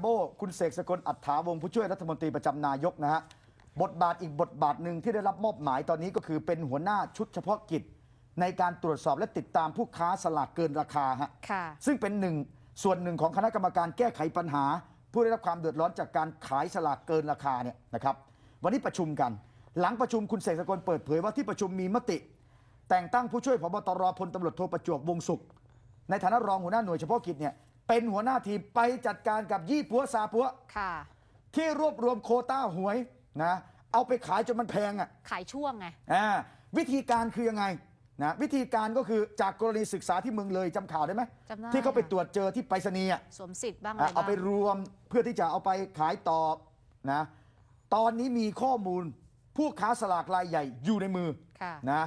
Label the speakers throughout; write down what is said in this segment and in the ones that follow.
Speaker 1: โบคุณเสกสกลอัฏฐาวงศ์ผู้ช่วยรัฐมนตรีประจำนายกนะฮะบทบาทอีกบทบาทหนึ่งที่ได้รับมอบหมายตอนนี้ก็คือเป็นหัวหน้าชุดเฉพาะกิจ ในการตรวจสอบและติดตามผู้ค้าสลากเกินราคาฮะ
Speaker 2: ค่ะ
Speaker 1: ซึ่งเป็นหนึ่งส่วนหนึ่งของคณะกรรมการแก้ไขปัญหา ผู้ได้รับความเดือดร้อนจากการขายสลากเกินราคาเนี่ยนะครับ วันนี้ประชุมกัน หลังประชุมคุณเสกสกลเปิดเผยว่าที่ประชุมมีมติ แต่งตั้งผู้ช่วยพบตรพลตำรวจโทประจวบวงศุข ในฐานะรองหัวหน้าหน่วยเฉพาะกิจเนี่ย เป็นหัวหน้าทีมไปจัดการกับยี่ปัวซาปัว
Speaker 2: ค่ะ
Speaker 1: ที่รวบรวมโควต้าหวยนะเอาไปขายจนมันแพงอะ
Speaker 2: ขายช่วงไง
Speaker 1: อ่าวิธีการคือยังไงนะวิธีการก็คือจากกรณีศึกษาที่เมืองเลยจำข่าวได้ไหม
Speaker 2: จำได้
Speaker 1: ที่เขาไป
Speaker 2: ค่ะ
Speaker 1: ตรวจเจอที่ไปรษณีย์อะ
Speaker 2: สวมสิทธิ์บ้างอะไร
Speaker 1: อะเอา
Speaker 2: บ้าง
Speaker 1: ไปรวมเพื่อที่จะเอาไปขายต่อนะตอนนี้มีข้อมูลผู้ค้าสลากรายใหญ่อยู่ในมือ
Speaker 2: ค่ะ
Speaker 1: นะ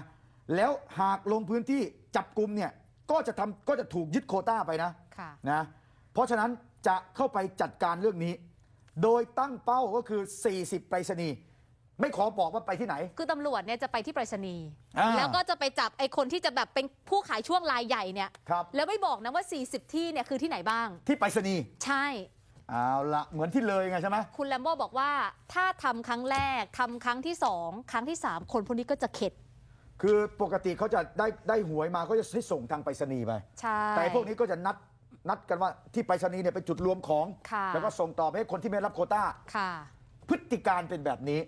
Speaker 1: แล้วหากลงพื้นที่จับกลุ่มเนี่ยก็จะทำก็จะถูกยึดโควต้าไปนะ
Speaker 2: ค่ะ
Speaker 1: นะเพราะฉะนั้นจะเข้าไปจัดการเรื่องนี้ โดยตั้งเป้าก็คือ 40 ไปรษณีย์ไม่ขอบอกว่าไปที่ไหน
Speaker 2: คือตำรวจเนี่ยจะไปที่ไปรษณีย์
Speaker 1: อ่า
Speaker 2: แล้วก็จะไปจับไอ้คนที่จะแบบเป็นผู้ขายช่วงรายใหญ่เนี่ย
Speaker 1: ครับ
Speaker 2: แล้วไม่บอกนะว่า 40 ที่เนี่ยคือที่ไหนบ้าง
Speaker 1: ที่ไปรษณีย์
Speaker 2: ใช่
Speaker 1: เอาละเหมือนที่เลยไงใช่ไหม
Speaker 2: คุณแลมโบ้บอกว่าถ้าทำครั้งแรกทำครั้งที่สองครั้งที่สามคนพวกนี้ก็จะเข็ด
Speaker 1: คือปกติเขาจะได้ได้หวยมาเขาจะให้ส่งทางไปรษณีย์ไป
Speaker 2: ใช่
Speaker 1: แต่พวกนี้ก็จะนัด นัดกันว่าที่ไปรษณีย์เนี่ยเป็นจุดรวมของ
Speaker 2: ค่ะ
Speaker 1: แล้วก็ส่งต่อไปให้คนที่ไม่รับโควต้า
Speaker 2: ค่ะ
Speaker 1: พฤติการเป็นแบบนี้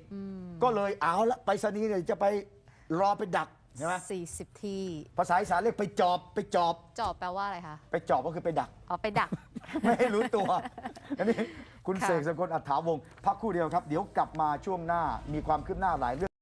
Speaker 1: ก็เลยเอาละไปรษณีย์เนี่ยจะไปรอไปดักใช่ไหม
Speaker 2: 40ที่
Speaker 1: ภาษาอีสานเรียกไปจอบไปจอบ
Speaker 2: จอบแปลว่าอะไรคะ
Speaker 1: ไปจอบก็คือไปดัก
Speaker 2: เอาไปดัก
Speaker 1: ไม่ให้รู้ตัว อันนี้คุณ
Speaker 2: ค่ะ
Speaker 1: เสกสกลอัฏฐาวงศ์พักครู่เดียวครับ เดี๋ยวกลับมาช่วงหน้ามีความคืบหน้าหลายเรื่อง